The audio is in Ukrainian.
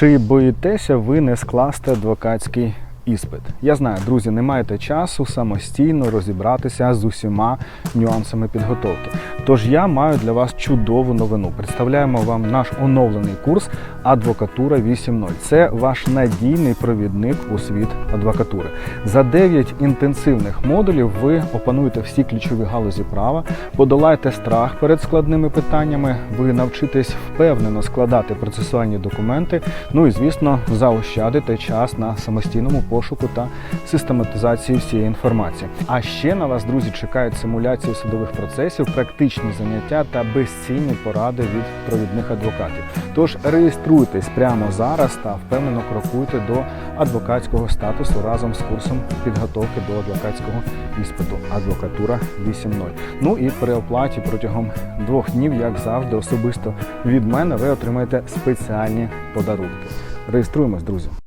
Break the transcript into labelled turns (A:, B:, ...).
A: Чи боїтеся ви не скласти адвокатський іспит? Я знаю, друзі, не маєте часу самостійно розібратися з усіма нюансами підготовки. Тож я маю для вас чудову новину. Представляємо вам наш оновлений курс Адвокатура 8.0. Це ваш надійний провідник у світ адвокатури. За 9 інтенсивних модулів ви опануєте всі ключові галузі права, подолаєте страх перед складними питаннями, ви навчитесь впевнено складати процесуальні документи. Ну і звісно, заощадите час на самостійному пошуку та систематизації всієї інформації. А ще на вас, друзі, чекають симуляції судових процесів, практичні заняття та безцінні поради від провідних адвокатів. Тож реєструйтесь прямо зараз та впевнено крокуйте до адвокатського статусу разом з курсом підготовки до адвокатського іспиту Адвокатура 8.0. Ну і при оплаті протягом двох днів, як завжди, особисто від мене ви отримаєте спеціальні подарунки. Реєструємось, друзі.